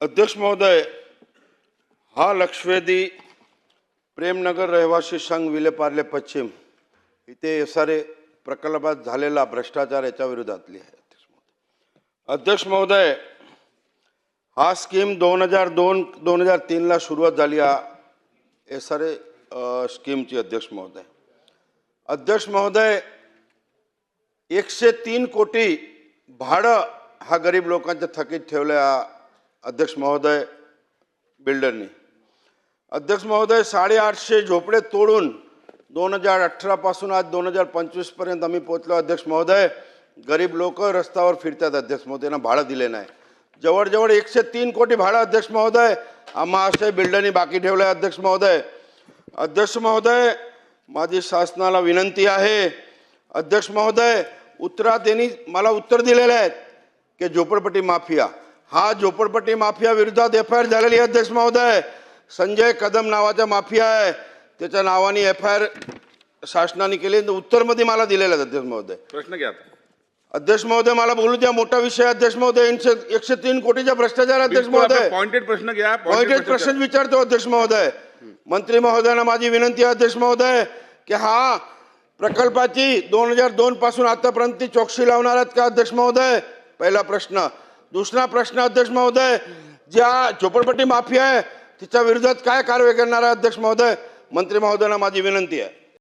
अध्यक्ष महोदय हा लक्षवेधी प्रेमनगर रहिवासी संघ विलेपार्ले पश्चिम. इथे एस आर ए प्रकल्पात झालेला भ्रष्टाचार याच्या विरोधातली आहे अध्यक्ष महोदय. हा स्कीम दोन हजार दोन दोन हजार तीनला सुरुवात झाली हा एस आर ए स्कीमची अध्यक्ष महोदय. अध्यक्ष महोदय एकशे तीन कोटी भाडं हा गरीब लोकांच्या थकीत ठेवल्या अध्यक्ष महोदय बिल्डरनी. अध्यक्ष महोदय साडेआठशे झोपडे तोडून दोन हजार अठरापासून आज दोन हजार पंचवीसपर्यंत आम्ही पोचलो अध्यक्ष महोदय गरीब लोक रस्त्यावर फिरतात अध्यक्ष महोदयांना भाडं दिले नाही. जवळजवळ एकशे तीन कोटी भाडं अध्यक्ष महोदय आम्हा असे बिल्डरनी बाकी ठेवलं आहे अध्यक्ष महोदय. अध्यक्ष महोदय माझी शासनाला विनंती आहे अध्यक्ष महोदय उत्तरात यांनी मला उत्तर दिलेलं आहेत की झोपडपट्टी माफिया. हा झोपडपट्टी माफिया विरोधात एफ आय आर झालेली आहे अध्यक्ष महोदय. संजय कदम नावाचा माफिया आहे. त्याच्या नावाने एफ आय आर शासनाने केली. उत्तरमध्ये मला दिलेलं आहे अध्यक्ष महोदय. प्रश्न घ्या. अध्यक्ष महोदय मला बोलू द्या. मोठा विषय अध्यक्ष महोदय. एकशे एकशे तीन कोटीचा भ्रष्टाचार अध्यक्ष महोदय. पॉइंटेड प्रश्न घ्या. पॉइंटेड प्रश्न विचारतो अध्यक्ष महोदय. मंत्री महोदयांना माझी विनंती आहे अध्यक्ष महोदय की हा प्रकल्पाची दोन हजार दोन पासून आतापर्यंत चौकशी लावणार आहेत का अध्यक्ष महोदय? पहिला प्रश्न. दुसरा प्रश्न अध्यक्ष महोदय ज्या झोपडपट्टी माफिया आहे तिच्या विरोधात काय कारवाई करणार आहे अध्यक्ष महोदय? मंत्री महोदयांना माझी विनंती आहे.